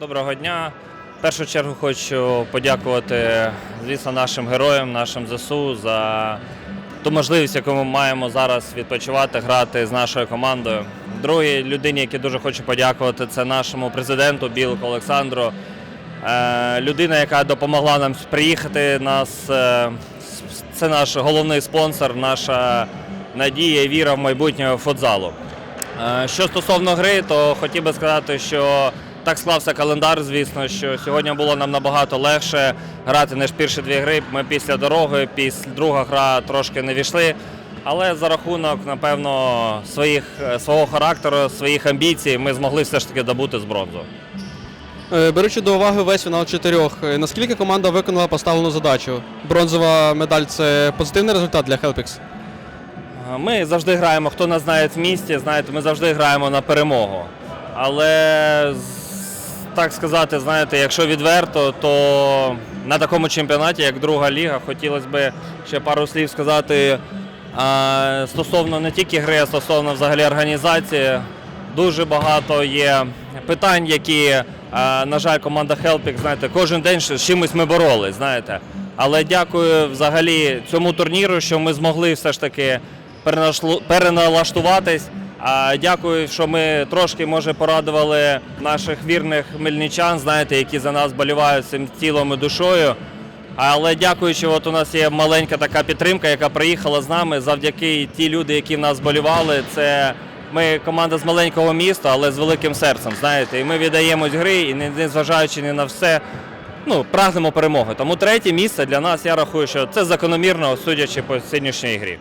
Доброго дня. В першу чергу хочу подякувати, звісно, нашим героям, нашим ЗСУ за ту можливість, яку ми маємо зараз відпочивати, грати з нашою командою. Другій людині, якій дуже хочу подякувати, це нашому президенту Білку Олександру. Е, Людина, яка допомогла нам приїхати. Нас, е, це наш головний спонсор, наша надія і віра в майбутнє футзалу. Е, Що стосовно гри, то хотів би сказати, що так склався календар, звісно, що сьогодні було нам набагато легше грати, ніж перші дві гри. Ми після дороги, після друга гра трошки не війшли. Але за рахунок, напевно, своїх, е, свого характеру, своїх амбіцій ми змогли все ж таки добути з бронзу. Е, Беручи до уваги весь фінал чотирьох, е, наскільки команда виконала поставлену задачу? Бронзова медаль це позитивний результат для? Е, Ми завжди граємо, хто нас знає в місті, знаєте, ми завжди граємо на перемогу. Але з- так сказати, знаєте, якщо відверто, то на такому чемпіонаті, як друга ліга, хотілося б ще пару слів сказати стосовно не тільки гри, а стосовно взагалі організації. Дуже багато є питань, які, на жаль, команда Helpix, знаєте, кожен день з чимось ми боролись, знаєте. Але дякую взагалі цьому турніру, що ми змогли все ж таки переналаштуватись. Дякую, що ми трошки може порадували наших вірних мельничан, знаєте, які за нас болівають цим тілом і душою. Але дякуючи, от у нас є маленька така підтримка, яка приїхала з нами завдяки ті люди, які в нас болівали. Це ми команда з маленького міста, але з великим серцем. Знаєте, і ми віддаємось гри, і не зважаючи ні на все, ну прагнемо перемоги. Тому третє місце для нас я рахую, що це закономірно, судячи по сьогоднішній грі.